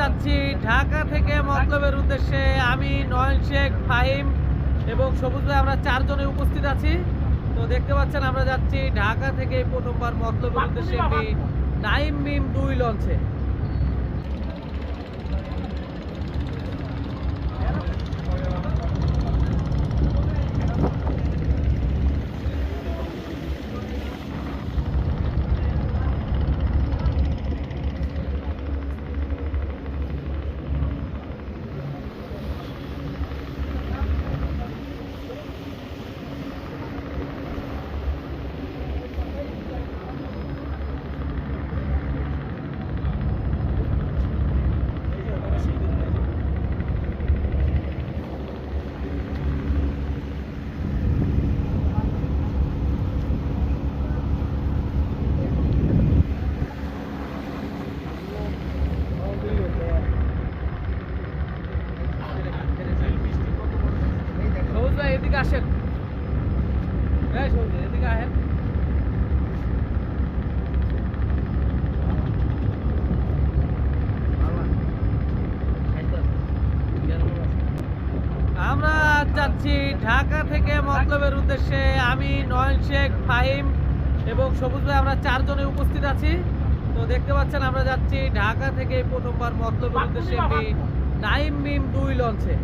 যাচ্ছি ঢাকা থেকে মতলবের উদ্দেশ্যে আমি নয়ন শেখ, ফাহিম এবং সবুজ ভাই, আমরা চারজনে উপস্থিত আছি। তো দেখতে পাচ্ছেন, আমরা যাচ্ছি ঢাকা থেকে প্রথমবার মতলবের উদ্দেশ্যে নাইম মিম দুই লঞ্চে। আমরা যাচ্ছি ঢাকা থেকে মতলবের উদ্দেশ্যে। আমি নয়ন শেখ, ফাহিম এবং সবুজ ভাই, আমরা চারজনে উপস্থিত আছি। তো দেখতে পাচ্ছেন, আমরা যাচ্ছি ঢাকা থেকে প্রথমবার মতলবের উদ্দেশ্যে নাইম মিম দুই লঞ্চে।